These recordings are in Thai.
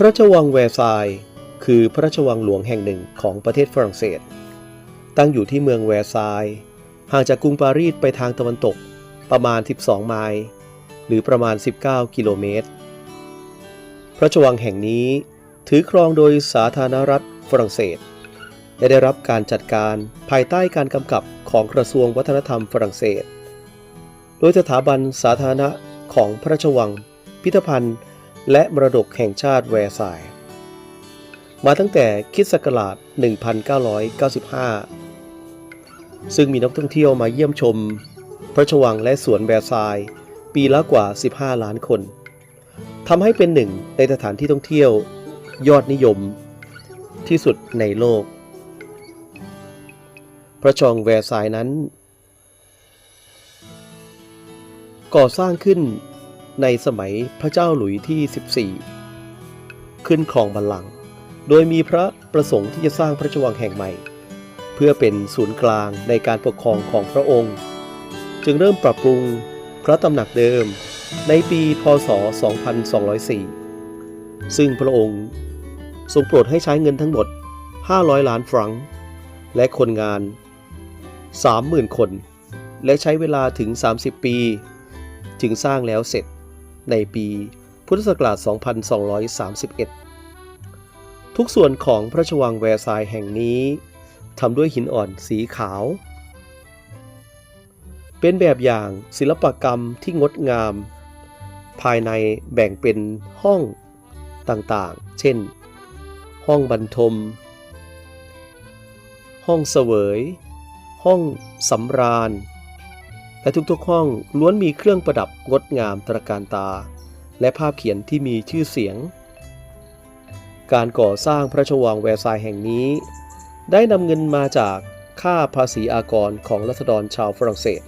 พระราชวังแวร์ซายคือพระราชวังหลวงแห่งหนึ่งของประเทศฝรั่งเศส ตั้งอยู่ที่เมืองแวร์ซายห่างจากกรุงปารีสไปทางตะวันตกประมาณ 12 ไมล์ หรือประมาณ 19 กิโลเมตร พระราชวังแห่งนี้ถือครองโดยสาธารณรัฐฝรั่งเศส และได้รับการจัดการภายใต้การกำกับของกระทรวงวัฒนธรรมฝรั่งเศส โดยสถาบันสาธารณะของพระราชวัง พิพิธภัณฑ์ และมรดกแห่งชาติแวร์ซาย มาตั้งแต่คิดศักราช 1995 ซึ่งมีนักท่องเที่ยวมาเยี่ยมชม พระราชวังและสวนแวร์ซาย ปีละกว่า 15 ล้านคนทำให้เป็นหนึ่งในสถานที่ท่องเที่ยวยอดนิยมที่สุดในโลก พระชองแวร์ซายนั้น ก่อสร้างขึ้น ในสมัยพระเจ้าหลุยที่ 14 ขึ้นครองบัลลังก์โดยมีพระประสงค์ที่จะสร้างพระราชวังแห่งใหม่ เพื่อเป็นศูนย์กลางในการปกครองของพระองค์ จึงเริ่มปรับปรุงพระตำหนักเดิมในปีพศ 2204 ซึ่งพระองค์ทรงโปรดให้ใช้เงินทั้งหมด 500 ล้านฟรังก์และคนงาน 30,000 คน และใช้เวลาถึง 30 ปี จึงสร้างแล้วเสร็จ ในปีพุทธศักราช 2231 ทุกส่วนของพระราชวังแวร์ซายแห่งนี้ทำด้วยหินอ่อนสีขาว เป็นแบบอย่างศิลปกรรมที่งดงาม ภายในแบ่งเป็นห้องต่างๆ เช่น ห้องบรรทม ห้องเสวย ห้องสำราญ และทุกๆห้องล้วนมีเครื่องประดับงดงามตระการตา และภาพเขียนที่มีชื่อเสียง การก่อสร้างพระราชวังแวร์ซายแห่งนี้ ได้นำเงินมาจากค่าภาษีอากรของรัษฎรชาวฝรั่งเศส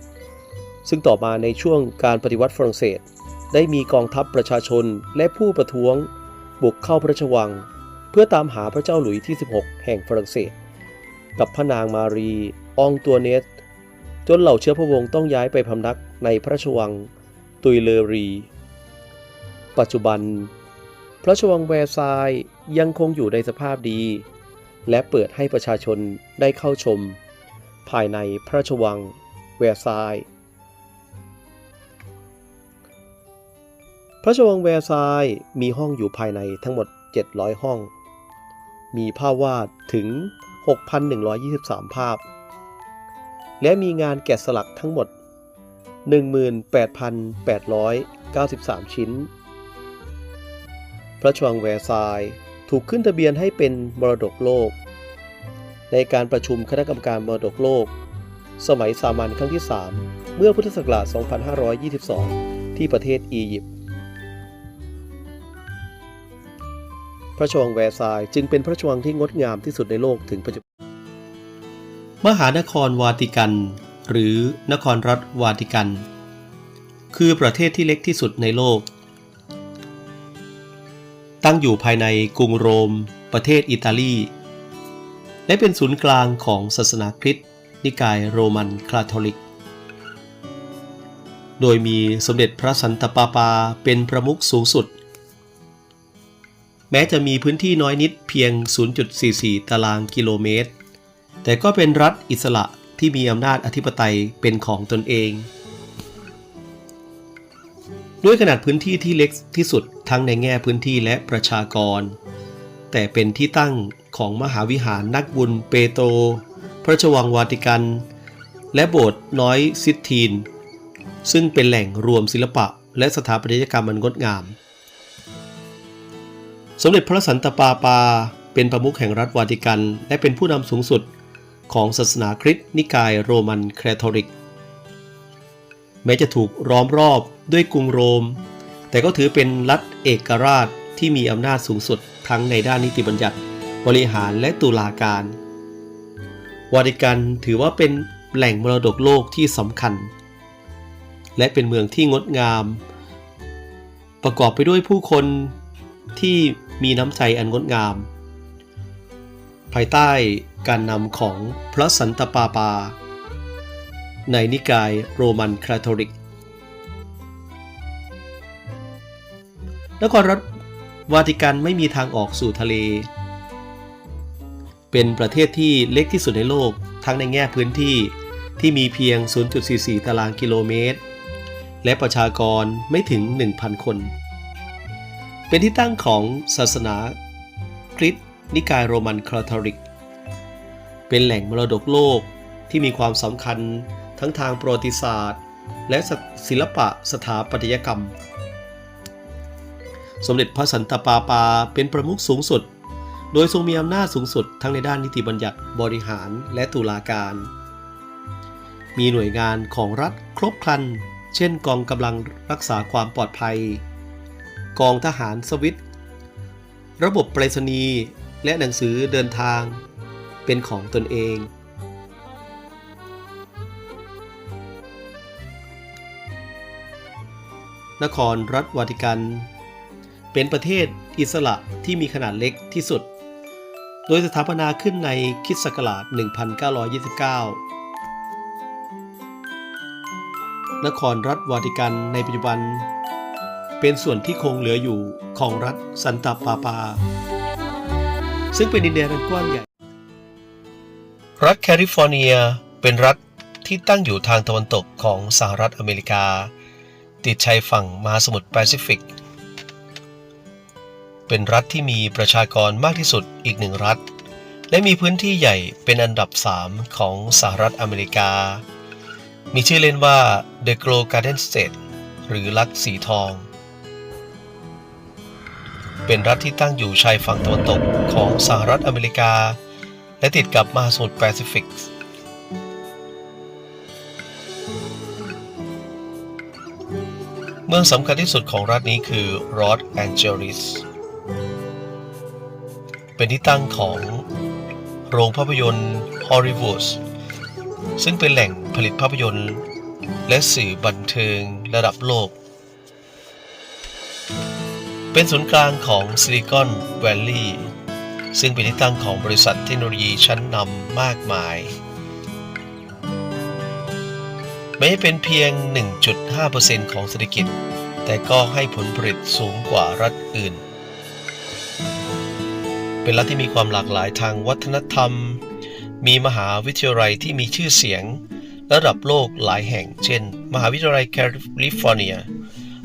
ซึ่งต่อมาในช่วงการปฏิวัติฝรั่งเศส ได้มีกองทัพประชาชนและผู้ประท้วง บุกเข้าพระราชวัง เพื่อตามหาพระเจ้าหลุยที่ 16 แห่งฝรั่งเศส กับพระนางมารี อองตัวเนส จนเหล่าเชื้อพระวงศ์ต้องย้ายไปพำนักในพระราชวังตุยเลอรี ปัจจุบัน พระราชวังแวร์ซายยังคงอยู่ในสภาพดี และเปิดให้ประชาชนได้เข้าชม ภายในพระราชวังแวร์ซายพระราชวังแวร์ซายมีห้องอยู่ภายในทั้งหมด 700 ห้อง มีภาพวาดถึง 6,123 ภาพ และมีงานแกะสลักทั้งหมด 18,893 ชิ้น พระชวังแวร์ซายถูกขึ้นทะเบียนให้เป็นมรดกโลก ในการประชุมคณะกรรมการมรดกโลก สมัยสามัญครั้งที่ 3 เมื่อพุทธศักราช 2522 ที่ประเทศอียิปต์ พระชวังแวร์ซายจึงเป็นพระชวังที่งดงามที่สุดในโลกถึงปัจจุบัน มหานครวาติกัน หรือนครรัฐวาติกัน คือประเทศที่เล็กที่สุดในโลก ตั้งอยู่ภายในกรุงโรม ประเทศอิตาลี และเป็นศูนย์กลางของศาสนาคริสต์นิกายโรมันคาทอลิก โดยมีสมเด็จพระสันตะปาปาเป็นประมุขสูงสุด แม้จะมีพื้นที่น้อยนิดเพียง 0.44 ตารางกิโลเมตร แต่ก็เป็นรัฐอิสระที่มีอำนาจอธิปไตยเป็นของตนเอง ด้วยขนาดพื้นที่ที่เล็กที่สุดทั้งในแง่พื้นที่และประชากร แต่เป็นที่ตั้งของมหาวิหารนักบุญเปโตร พระชวังวาติกัน และโบสถ์น้อยซิทีน ซึ่งเป็นแหล่งรวมศิลปะและสถาปัตยกรรมมันงดงาม สมเด็จพระสันตะปาปาเป็นประมุขแห่งรัฐวาติกัน และเป็นผู้นำสูงสุด ของศาสนาคริสต์นิกายโรมันคาทอลิก แม้จะถูกล้อมรอบด้วยกรุงโรม แต่ก็ถือเป็นรัฐเอกราชที่มีอำนาจสูงสุดทั้งในด้านนิติบัญญัติ บริหารและตุลาการ วาติกันถือว่าเป็นแหล่งมรดกโลกที่สำคัญ และเป็นเมืองที่งดงาม ประกอบไปด้วยผู้คนที่มีน้ำใจอันงดงาม ภายใต้การนำของพระสันตะปาปา ในนิกายโรมันคาทอลิก นครรัฐวาติกันไม่มีทางออกสู่ทะเล เป็นประเทศที่เล็กที่สุดในโลกทั้งในแง่พื้นที่ที่มีเพียง 0.44 ตารางกิโลเมตร และประชากรไม่ถึง 1,000 คน เป็นที่ตั้งของศาสนาคริสต์ นิกายโรมันคาทอลิก เป็นแหล่งมรดกโลกที่มีความสำคัญทั้งทางประวัติศาสตร์ และศิลปะสถาปัตยกรรม สมเด็จพระสันตะปาปาเป็นประมุขสูงสุด โดยทรงมีอำนาจสูงสุดทั้งในด้านนิติบัญญัติบริหารและตุลาการ มีหน่วยงานของรัฐครบครัน เช่นกองกำลังรักษาความปลอดภัย กองทหารสวิตระบบไปรษณีย์ และหนังสือเดินทางเป็นของตนเอง นครรัฐวาติกัน เป็นประเทศอิสระที่มีขนาดเล็กที่สุด โดยสถาปนาขึ้นในคิดศักราช 1929 นครรัฐวาติกันในปัจจุบัน เป็นส่วนที่คงเหลืออยู่ของรัฐซันตาปาปา ซึ่งเป็นดินแดนอันกว้างใหญ่ รัฐแคลิฟอร์เนียเป็นรัฐที่ตั้งอยู่ทางตะวันตกของสหรัฐอเมริกา ติดชายฝั่งมหาสมุทรแปซิฟิก เป็นรัฐที่มีประชากรมากที่สุดอีกหนึ่งรัฐ และมีพื้นที่ใหญ่เป็นอันดับ 3 ของสหรัฐอเมริกา มีชื่อเล่นว่า The Glow Garden State หรือรัฐสีทอง เป็นรัฐที่ตั้งอยู่ชายฝั่งตะวันตกของสหรัฐอเมริกา และติดกับมหาสมุทรแปซิฟิกเมืองสำคัญที่สุดของรัฐนี้คือรอสแองเจลิส เป็นที่ตั้งของโรงภาพยนตร์ฮอลลีวูดซึ่งเป็นแหล่งผลิตภาพยนตร์ และสื่อบันเทิงระดับโลก เป็นศูนย์กลางของซิลิคอนแวลลีย์ซึ่งเป็นที่ตั้งของบริษัทเทคโนโลยีชั้นนำมากมายแม้เป็นเพียง 1.5%ของเศรษฐกิจ แต่ก็ให้ผลผลิตสูงกว่ารัฐอื่น เป็นรัฐที่มีความหลากหลายทางวัฒนธรรม มีมหาวิทยาลัยที่มีชื่อเสียง ระดับโลกหลายแห่ง เช่น มหาวิทยาลัยแคลิฟอร์เนีย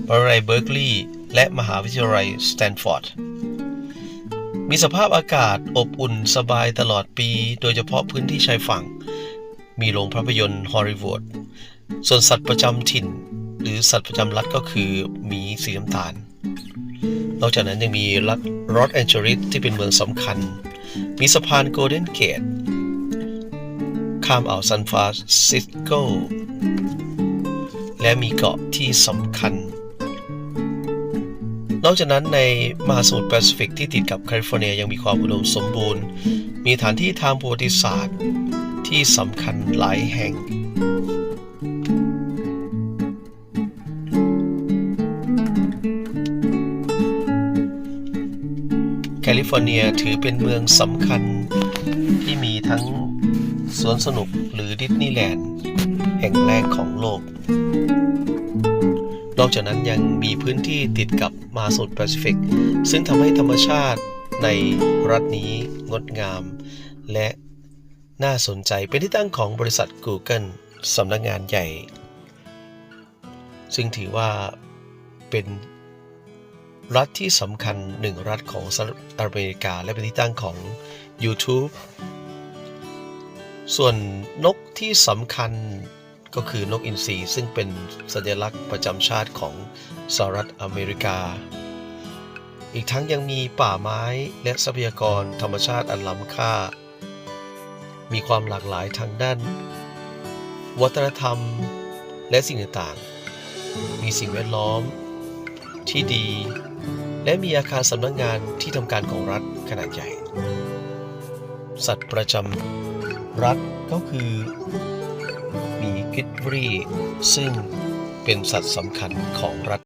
มหาวิทยาลัยเบิร์กลีย์ และมหาวิทยาลัยสแตนฟอร์ด มีสภาพอากาศอบอุ่นสบายตลอดปี โดยเฉพาะพื้นที่ชายฝั่ง มีโรงภาพยนตร์ฮอลลีวูด ส่วนสัตว์ประจำถิ่น หรือสัตว์ประจำรัฐก็คือหมีสีน้ำตาล นอกจากนั้นยังมีรัฐรอสแองเจลิสที่เป็นเมืองสำคัญ มีสะพานโกลเด้นเกต ข้ามอ่าวซันฟรานซิสโกและมีเกาะที่สำคัญ นอกจากนั้นในมหาสมุทรแปซิฟิกที่ติดกับแคลิฟอร์เนียยังมีความอุดมสมบูรณ์ มีฐานที่ทางประวัติศาสตร์ ที่สำคัญหลายแห่ง แคลิฟอร์เนียถือเป็นเมืองสำคัญที่มีทั้งสวนสนุกหรือดิสนีย์แลนด์แห่งแรกของโลก นอกจากนั้นยังมีพื้นที่ติดกับมหาสมุทรแปซิฟิก ซึ่งทำให้ธรรมชาติในรัฐนี้งดงาม และน่าสนใจเป็นที่ตั้งของบริษัท Google สำนักงานใหญ่ ซึ่งถือว่าเป็นรัฐที่สำคัญหนึ่งรัฐของสหรัฐอเมริกา และเป็นที่ตั้งของ YouTube ส่วนนกที่สำคัญ ก็คือนกอินทรีซึ่งเป็นสัญลักษณ์ประจำชาติของสหรัฐอเมริกา อีกทั้งยังมีป่าไม้และทรัพยากรธรรมชาติอันล้ำค่า มีความหลากหลายทางด้าน วัฒนธรรมและสิ่งต่างๆ มีสิ่งแวดล้อมที่ดี และมีอาคารสำนักงงานที่ทำการของรัฐขนาดใหญ่ สัตว์ประจำรัฐก็คือ หมีกิทรีซึ่งเป็นสัตว์สำคัญของรัฐ